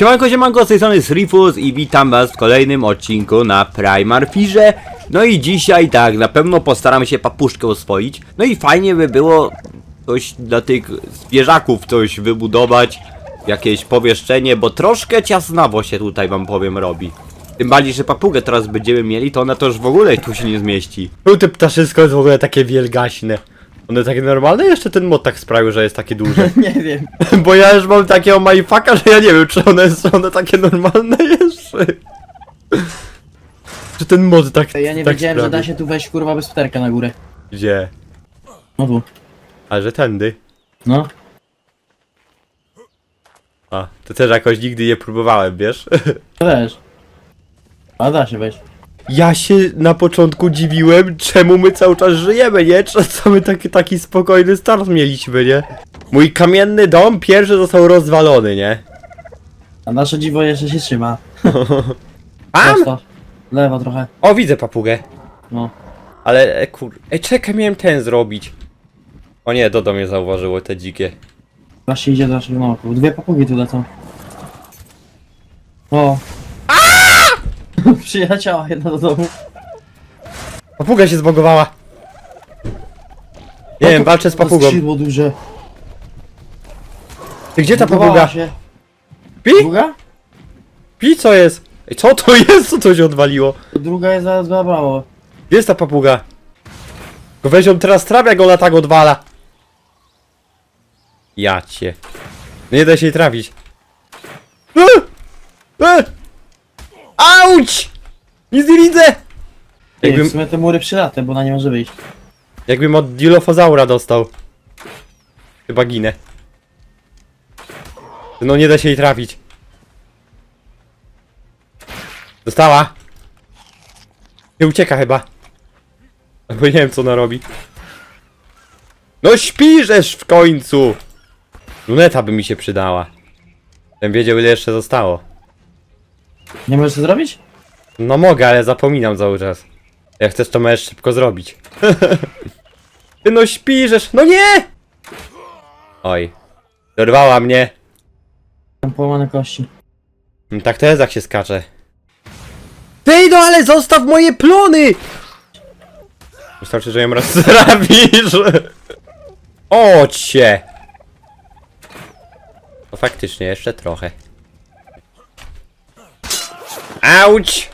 Siemanko, siemanko, z tej strony Srifus i witam was w kolejnym odcinku na Primar Firze. No i dzisiaj tak, na pewno postaram się papuszkę oswoić. No i fajnie by było coś dla tych zwierzaków coś wybudować. Jakieś powieszczenie, bo troszkę ciasnawo się tutaj wam powiem robi. Tym bardziej, że papugę teraz będziemy mieli, to ona to już w ogóle tu się nie zmieści. No te ptaszysko jest w ogóle takie wielgaśne. One takie normalne? Jeszcze ten mod tak sprawił, że jest takie duże. Nie wiem. Bo ja już mam takiego majfaka, że ja nie wiem, czy one są one takie normalne jeszcze. Czy ten mod tak Ja nie tak wiedziałem, że da sprawił? się tu wejść kurwa bez pterka na górę. Gdzie? No tu. A, że tędy? No. A, to też jakoś nigdy nie próbowałem, wiesz? To też. A da się wejść. Ja się na początku dziwiłem, czemu my cały czas żyjemy, nie? Co my taki, taki spokojny start mieliśmy, nie? Mój kamienny dom pierwszy został rozwalony, nie? A nasze dziwo jeszcze się trzyma. Am! Prosto. Lewo trochę. O, widzę papugę. No. Ale e, kur... Ej, czekaj, miałem ten zrobić. O nie, Dodo mnie zauważyło, te dzikie. Właśnie idzie do naszego naoku. Dwie papugi tu lecą. O. Przyleciała jedna do domu. Papuga się zbogowała. Nie wiem, walczę z To papugą. skrzydło duże. Ty, gdzie ta Zbugowała papuga? się. Pi? Druga? Pi, co jest? Ej, co to jest? Co to się odwaliło? Druga jest zaraz zabrało. Gdzie jest ta papuga? Go weź ją teraz trawia, go lata go odwala. Ja cię. Nie da się jej trafić. E! E! Auć! Nic nie widzę! Ej, w sumie te mury przylate, bo na nie może wyjść. jakbym od Dilofozaura dostał. Chyba ginę. No nie da się jej trafić. Dostała. Nie ucieka chyba. Albo nie wiem co ona robi. No śpiżesz w końcu! Luneta by mi się przydała. Ten wiedział ile jeszcze zostało. Nie możesz to zrobić? No mogę, ale zapominam cały czas. Jak chcesz to możesz szybko zrobić. Ty no śpiżesz, no nie! Oj. Dorwała mnie. Mam połamane kości. Mm, Tak to jest jak się skacze. Ty no ale zostaw moje plony! Wystarczy, że ją raz zrabisz. Oć się! No faktycznie, jeszcze trochę. Auć!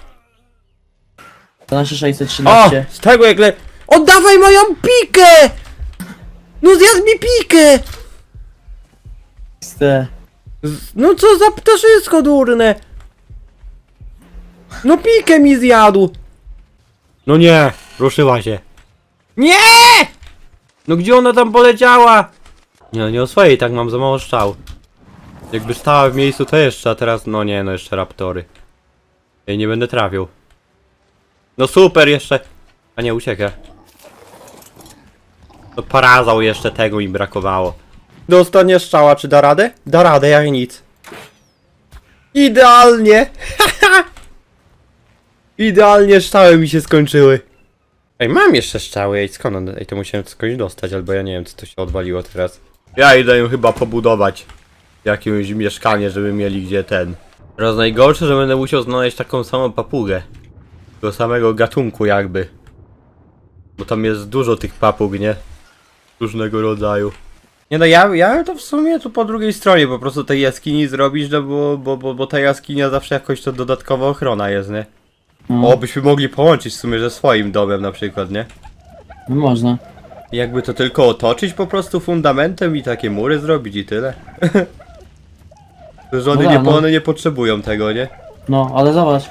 To nasze O! 613. Z tego jak le... Oddawaj moją pikę! No zjadł mi pikę! Te. Z- No co za ptaszysko durne! No pikę mi zjadł! No nie, ruszyła się. Nie! No gdzie ona tam poleciała? Nie, no nie o swojej, tak mam za mało strzał. Jakby stała w miejscu to jeszcze, a teraz no nie, no jeszcze raptory. Ja nie będę trafił. No super jeszcze. A nie, ucieka. No parazał jeszcze tego mi brakowało. Dostanie strzała, czy da radę? Da radę, jak nic. Idealnie! Idealnie strzały mi się skończyły. Ej, mam jeszcze strzały, ej, skąd one? Ej, to musiałem skądś dostać, albo ja nie wiem, co to się odwaliło teraz. Ja idę ją chyba pobudować. Jakieś mieszkanie, żeby mieli gdzie ten. Teraz najgorsze, że będę musiał znaleźć taką samą papugę. Tego samego gatunku jakby. Bo tam jest dużo tych papug, nie? Różnego rodzaju. Nie no, ja, ja to w sumie tu po drugiej stronie po prostu tej jaskini zrobić, no bo, bo, bo, bo ta jaskinia zawsze jakoś to dodatkowa ochrona jest, nie? No, O, byśmy mogli połączyć w sumie ze swoim domem na przykład, nie? no można. Jakby to tylko otoczyć po prostu fundamentem i takie mury zrobić i tyle. Żony No nie, no. one nie potrzebują tego, nie? No, ale zobacz.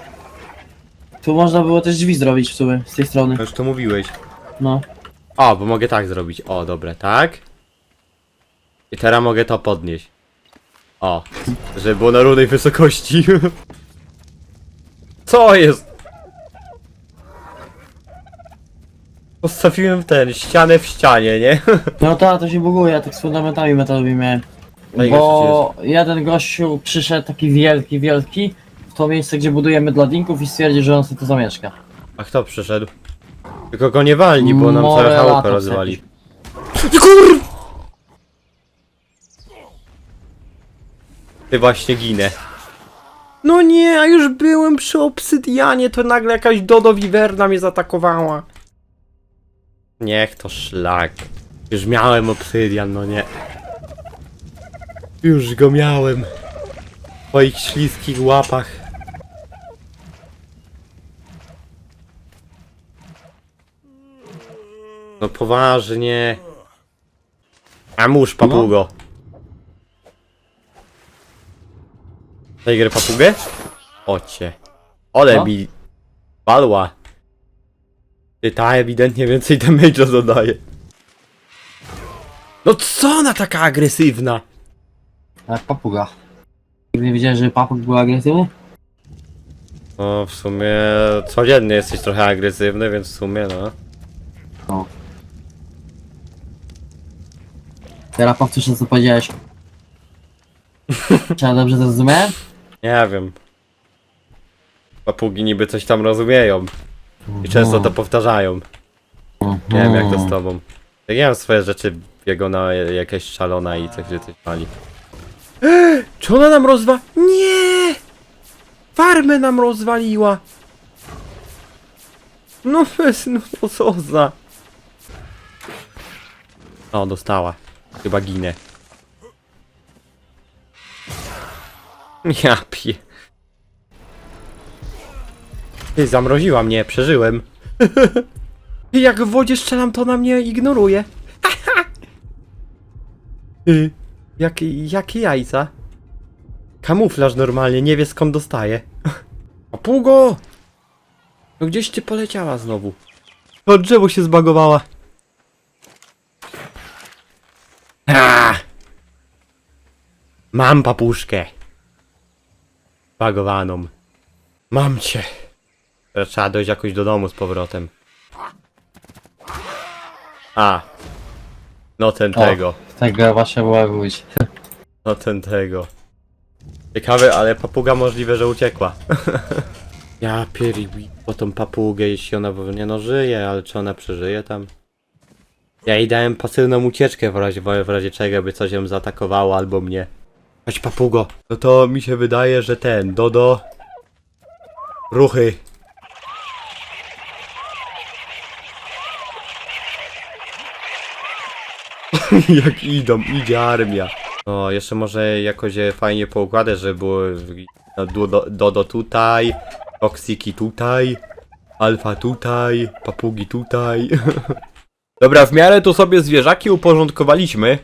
Tu można było też drzwi zrobić w sumie, z tej strony. No Już to mówiłeś. No. O, bo mogę tak zrobić. O, dobra, tak. I teraz mogę to podnieść. O, żeby było na równej wysokości. Co jest? Postawiłem ten, ścianę w ścianie, nie? No to, to się buguje, ja tak z fundamentami metalowymi miałem. Najgorsze Bo jeden gościu przyszedł taki wielki, wielki w to miejsce, gdzie budujemy dla dinków i stwierdził, że on sobie tu zamieszka. A kto przyszedł? Tylko go nie walni, bo nam More całe chałupę rozwali. Kur... Ty właśnie ginę. No nie, a już byłem przy obsydianie, to nagle jakaś Dodo Wiwerna mnie zaatakowała. Niech to szlak. Już miałem obsydian, no nie. Już go miałem. W swoich śliskich łapach. No poważnie. A mórz papugo. Tiger papugę? Ocie. Ole Co? mi... Palła. Ty ta ewidentnie więcej damage'a zadaje. No co ona taka agresywna? Jak papuga. Nigdy nie wiedziałeś, że papug był agresywny? No w sumie codziennie jesteś trochę agresywny, więc w sumie no. No. Teraz powtórz to, co powiedziałeś. Czy ja dobrze zrozumiałem? Nie wiem. Papugi niby coś tam rozumieją. I często to powtarzają. Nie wiem jak to z tobą. Jak ja mam swoje rzeczy biegą na jakieś szalona i coś coś pali. Czy ona nam rozwa... Nie! Farmę nam rozwaliła! No no co za... O, dostała. Chyba ginę. Ja pie... Ty, zamroziła mnie, przeżyłem. Jak w wodzie strzelam, to na mnie ignoruje. jakie, jakie jajca? Kamuflaż normalnie, nie wie skąd dostaje. A Pugo! No gdzieś ty poleciała znowu. O drzewo się zbagowała. A! Mam papuszkę. Bagowaną. Mam cię. Teraz trzeba dojść jakoś do domu z powrotem. A. No ten O. tego. Tego właśnie była mówić. No ten tego. Ciekawe, ale papuga możliwe, że uciekła. ja pieri po tą papugę, jeśli ona w- nie no żyje, ale czy ona przeżyje tam? Ja jej dałem pasywną ucieczkę w razie, w razie czego by coś ją zaatakowało albo mnie. Chodź papugo. No to mi się wydaje, że ten, Dodo... Ruchy. Jak idą, idzie armia. No, jeszcze może jakoś je fajnie poukładać, żeby było no, Dodo, Dodo tutaj, Toksiki tutaj, Alfa tutaj, Papugi tutaj. Dobra, w miarę tu sobie zwierzaki uporządkowaliśmy.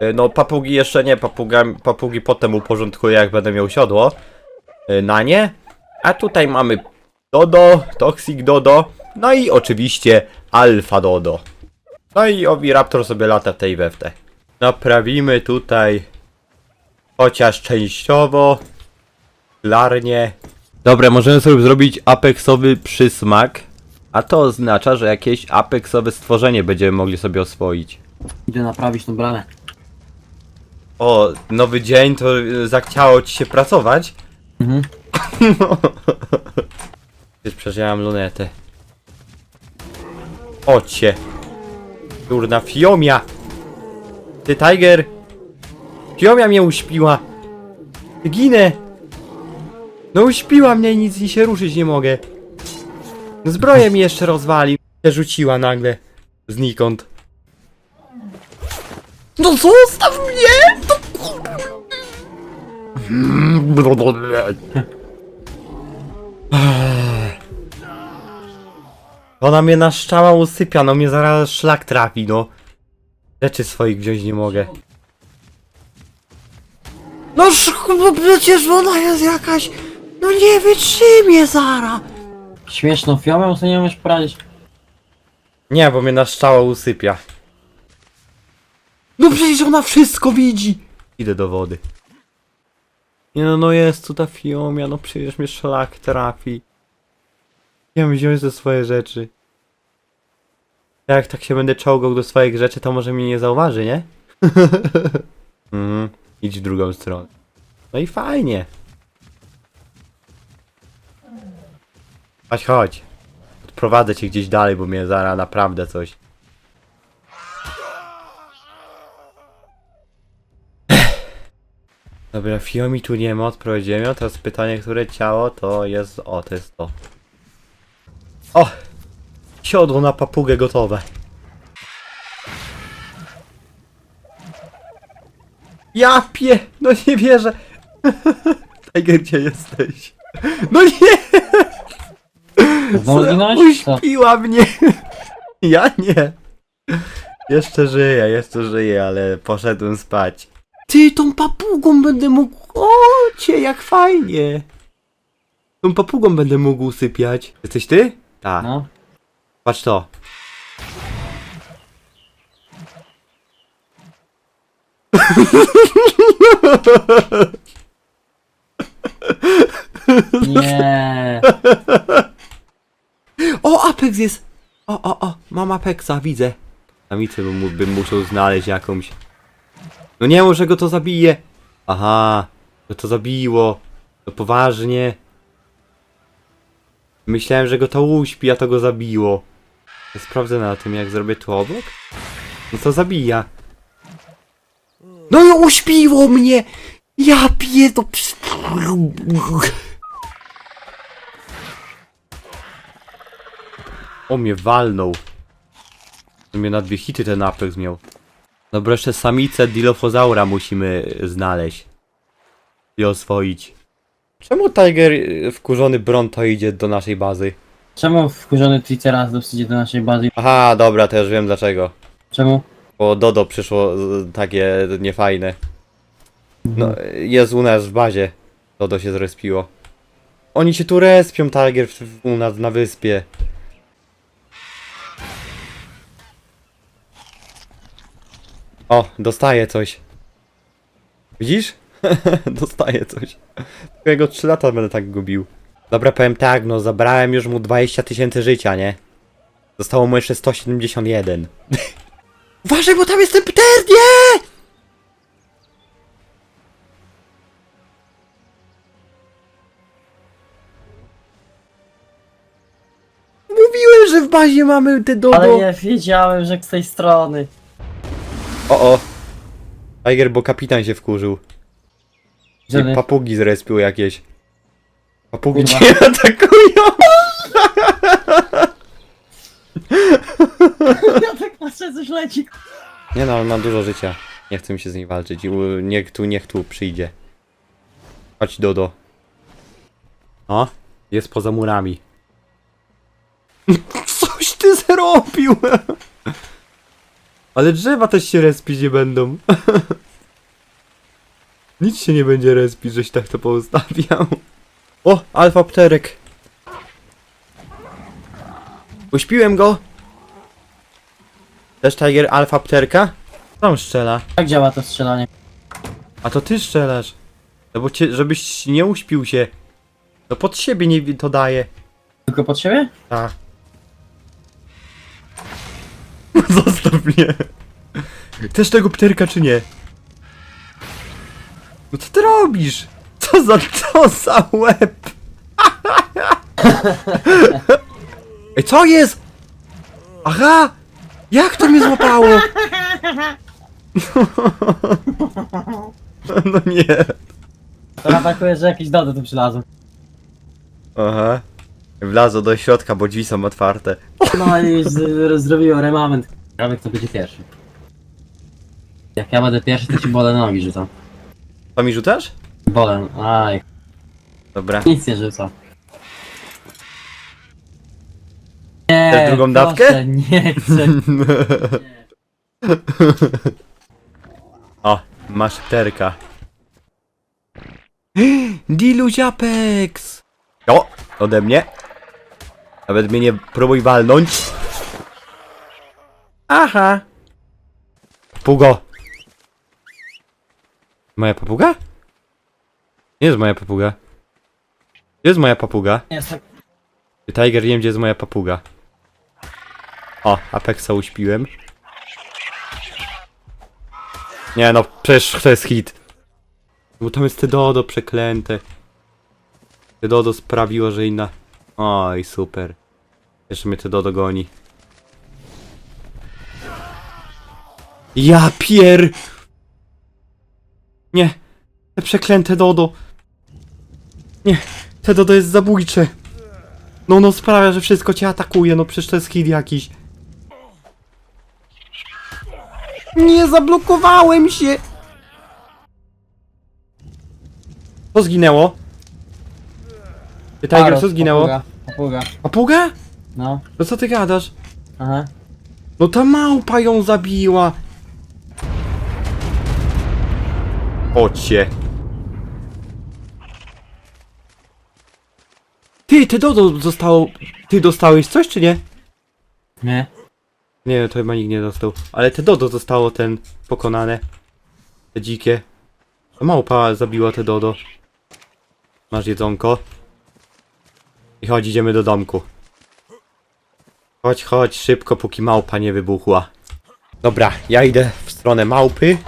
E, No, papugi jeszcze nie, papuga, papugi potem uporządkuję, jak będę miał siodło. e, Na nie. A tutaj mamy Dodo, Toxic Dodo, no i oczywiście Alfa Dodo. No i Oviraptor sobie lata w tej we w te. Naprawimy tutaj chociaż częściowo klarnie. Dobra, możemy sobie zrobić apexowy przysmak. A to oznacza, że jakieś apexowe stworzenie będziemy mogli sobie oswoić. Idę naprawić tą bramę. O, nowy dzień, to y, zachciało ci się pracować? Mhm. Już przeżyłam lunetę. Ocie. Durna Fiomia. Ty, Tiger. Fiomia mnie uśpiła. Ginę. No uśpiła mnie i nic i się ruszyć nie mogę. Zbroję mi jeszcze rozwali. Rzuciła nagle. Znikąd. No zostaw mnie! Ona mnie na szczała usypia, no mnie zaraz szlak trafi, no. Rzeczy swoich wziąć nie mogę. No sz- no przecież ona jest jakaś... No nie wytrzymie zara. Śmieszną fiomę, co nie umiesz poradzić. Nie, bo mnie na szczała usypia. No przecież ona wszystko widzi. Idę do wody. Nie no, no jest tu ta fiomia, no przecież mnie szlak trafi. Ja bym wziąć ze swoje rzeczy. Jak tak się będę czołgał do swoich rzeczy, to może mnie nie zauważy, nie? mhm, idź w drugą stronę. No i fajnie. Chodź, chodź. Odprowadzę cię gdzieś dalej, bo mnie zara naprawdę coś. Dobra, Fiomi tu nie ma, odprowadziłem ją. Teraz pytanie, które ciało to jest... O, to jest to. O! Siodło na papugę gotowe. Ja pie... No nie wierzę. Tiger, gdzie jesteś? No nie! Co? Uśpiła mnie! Ja nie. Jeszcze żyję, jeszcze żyję, ale poszedłem spać. Ty, tą papugą będę mógł... O, cię, jak fajnie. Tą papugą będę mógł usypiać. Jesteś ty? Tak. No. Patrz to. Nie. O, Apex jest! O, o, o, mam Apexa, widzę. Samicę bym, bym musiał znaleźć jakąś. No nie, może go to zabije. Aha, go to zabiło. To poważnie. Myślałem, że go to uśpi, a to go zabiło. Sprawdzę na tym, jak zrobię tu obok. No to zabija. No i uśpiło mnie! Ja pierdol... O mnie walnął. W sumie na dwie hity ten Apex miał. Dobra, jeszcze samicę Dilophosaura musimy znaleźć. I oswoić. Czemu Tiger y, wkurzony Bronto idzie do naszej bazy? Czemu wkurzony Triceratops idzie do naszej bazy? Aha, dobra, to już wiem dlaczego. Czemu? Bo Dodo przyszło takie niefajne. No, y, jest u nas w bazie. Dodo się zrespiło. Oni się tu respią, Tiger, w, w, u nas na wyspie. O, dostaje coś. Widzisz? dostaje coś. Tylko jego 3 lata będę tak gubił. Dobra, powiem tak, no zabrałem już mu 20 tysięcy życia, nie? Zostało mu jeszcze 171. Uważaj, bo tam jest ten Peter, nie! Mówiłem, że w bazie mamy te dodo. Ale nie wiedziałem, że z tej strony. O, o. Tiger, bo kapitan się wkurzył. Żeby... I papugi zrespił jakieś. Papugi Kurwa. cię atakują! Ja tak patrzę, coś leci. Nie no, on ma dużo życia. Nie chce mi się z nim walczyć. I u- niech tu, niech tu przyjdzie. Chodź, Dodo. O, jest poza murami. Coś ty zrobił! Ale drzewa też się respić nie będą. Nic się nie będzie respić, żeś tak to poustawiał. O, alfa pterek. Uśpiłem go. Też Tiger alfa pterka? Tam strzela. Jak działa to strzelanie? A to ty strzelasz. No bo cię, żebyś nie uśpił się. No pod siebie nie to daje. Tylko pod siebie? Tak. Zostaw mnie. Też tego pterka czy nie? No co ty robisz? Co za, co za łeb? Ej, co jest? Aha! Jak to mnie złapało? No nie. To atakuje, że jakiś dodo tu przylazł. Aha. Wlazło do środka, bo drzwi są otwarte. No i z- zrobiło remament. Ciekawe kto będzie pierwszy. Jak ja będę pierwszy, to ci bolę nogi rzucam. To mi rzucasz? Bolę, aj, Dobra. nic nie rzuca. Nie, Chcesz drugą proszę, dawkę? Nie chcę. O, masz pterka. Diluś Apex! O, ode mnie. Nawet mnie nie próbuj walnąć. Aha. Papugo. Moja papuga? Nie jest moja papuga. Gdzie jest moja papuga? Jestem. Tiger, nie wiem gdzie jest moja papuga. O, Apexa uśpiłem. Nie no, przecież to jest hit. Bo tam jest te Dodo przeklęte. Te Dodo sprawiło, że inna... Oj, super. Jeszcze mnie te Dodo goni. Ja pier... Nie. Te przeklęte Dodo. Nie, te Dodo jest zabójcze. No, no sprawia, że wszystko cię atakuje, no przecież to jest hit jakiś. Nie, zablokowałem się! Co zginęło? Paros, co zginęło? Papuga. papuga. Papuga? No, No co ty gadasz? aha. No ta małpa ją zabiła! Chodźcie. Ty, te Dodo zostało... Ty dostałeś coś, czy nie? Nie. Nie, to chyba nikt nie dostał. Ale te Dodo zostało ten pokonane. Te dzikie. To Małpa zabiła te Dodo. Masz jedzonko. I chodź, idziemy do domku. Chodź, chodź, szybko, póki małpa nie wybuchła. Dobra, ja idę w stronę małpy.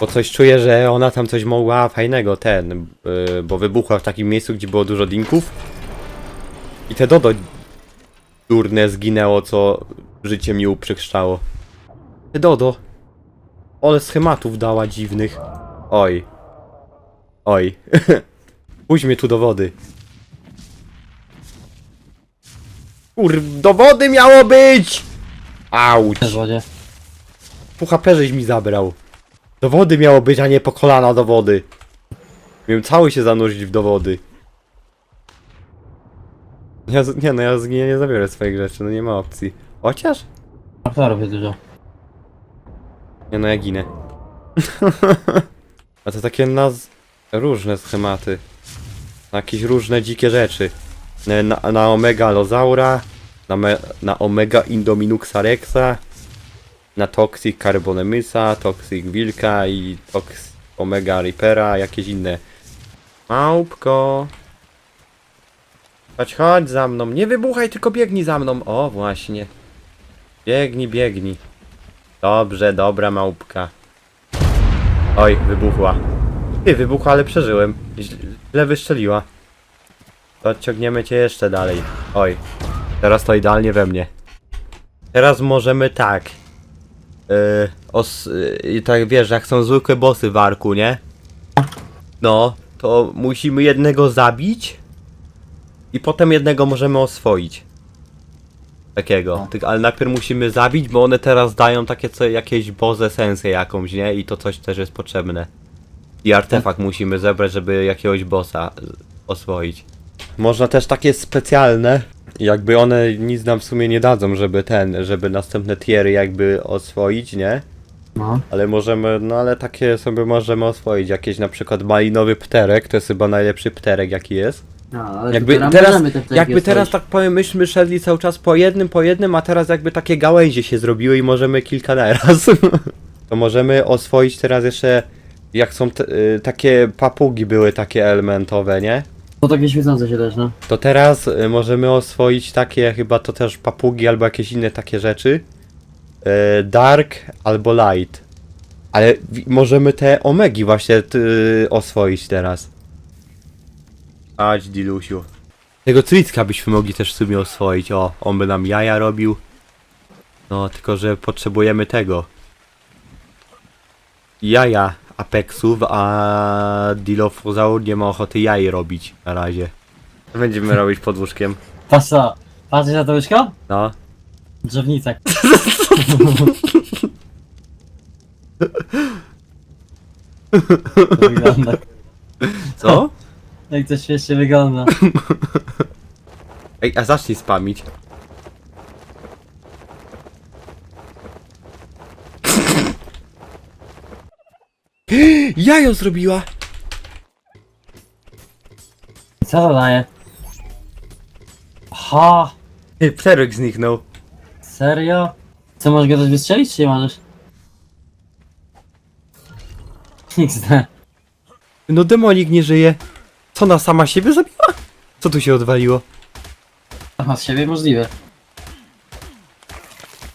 Bo coś czuję, że ona tam coś mogła fajnego, ten, yy, bo wybuchła w takim miejscu, gdzie było dużo dinków. I te Dodo durne zginęło, co życie mi uprzykrzczało. Ty Dodo. Ole schematów dała dziwnych. Oj. Oj. Pójdź mnie tu do wody. Kur... do wody miało być! Auć. W wodzie. Żeś mi zabrał. Do wody miało być, a nie po kolana do wody. Miałem cały się zanurzyć w do wody. Ja, z- nie no, ja z- nie, zabiorę swoich rzeczy, no nie ma opcji. Chociaż? Aktorów jest dużo. Nie no, ja ginę. A to takie naz... różne schematy. Na jakieś różne dzikie rzeczy. Na, na, na Omega Lozaura, na, me, na Omega Indominuxa Rexa, na Toxic Carbonemysa, Toxic Wilka i Tox Omega Reapera, jakieś inne. Małpko. Chodź, chodź za mną. Nie wybuchaj, tylko biegnij za mną. O, właśnie. Biegnij, biegnij. Dobrze, dobra małpka. Oj, wybuchła. Ty, wybuchła, ale przeżyłem. Źle- wystrzeliła. To odciągniemy cię jeszcze dalej. Oj, teraz to idealnie we mnie. Teraz możemy tak. Yy, os, yy, tak wiesz, jak są zwykłe bossy w arku, nie? No, to musimy jednego zabić. I potem jednego możemy oswoić. Takiego. No. Ale najpierw musimy zabić, bo one teraz dają takie co, jakieś boze sensę jakąś, nie? I to coś też jest potrzebne. I artefakt musimy zebrać, żeby jakiegoś bossa oswoić. Można też takie specjalne, jakby one nic nam w sumie nie dadzą, żeby ten, żeby następne tiery jakby oswoić, nie? No. Ale możemy, no ale takie sobie możemy oswoić. Jakieś na przykład malinowy pterek, to jest chyba najlepszy pterek jaki jest. No, ale Jakby teraz, teraz, jakby teraz tak powiem, myśmy szedli cały czas po jednym, po jednym, a teraz jakby takie gałęzie się zrobiły i możemy kilka naraz. to możemy oswoić teraz jeszcze, jak są te, y, takie papugi były takie elementowe, nie? To takie świecące się też, no. To teraz y, możemy oswoić takie, chyba to też papugi albo jakieś inne takie rzeczy. Y, Dark albo light. Ale wi- możemy te omegi właśnie y, oswoić teraz. Chodź, Dilusiu. Tego Tricka byśmy mogli też w sumie oswoić. O, on by nam jaja robił. No, tylko że potrzebujemy tego. Jaja Apexów, a Dilophosaur nie ma ochoty jaj robić na razie. Będziemy robić pod łóżkiem. Patrz co, patrzysz na to łyżko? No. Drzewnica. To wygląda. Co? Jak to śmiesznie wygląda. Ej, a zacznij spamić. Jajo zrobiła! Co to daje? Aha, Ty, Pterek zniknął. serio? Co, możesz go też wystrzelić, czy nie możesz? XD. No demonik nie żyje. Co, ona sama siebie zabiła? Co tu się odwaliło? Aha, z siebie możliwe.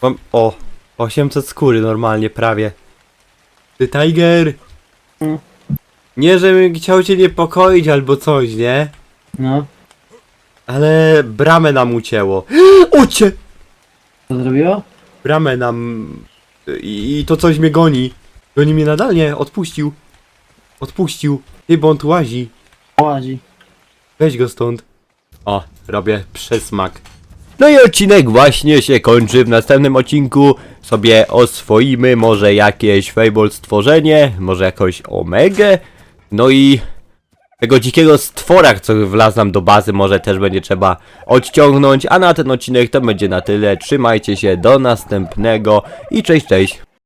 Mam, o, 800 skóry normalnie, prawie. Ty, Tiger! Mm. Nie, żebym chciał cię niepokoić albo coś, nie? No, Ale bramę nam ucięło. Ucie! co zrobiło? Bramę nam... I, I to coś mnie goni. Goni mnie nadal? Nie, odpuścił. Odpuścił. Ty, bo on tu łazi. Łazi. Weź go stąd. O, robię przesmak. No i odcinek właśnie się kończy. W następnym odcinku sobie oswoimy może jakieś Fable stworzenie, może jakąś Omegę. No i tego dzikiego stwora, co wlazł nam do bazy, może też będzie trzeba odciągnąć. A na ten odcinek to będzie na tyle. Trzymajcie się, do następnego i cześć, cześć.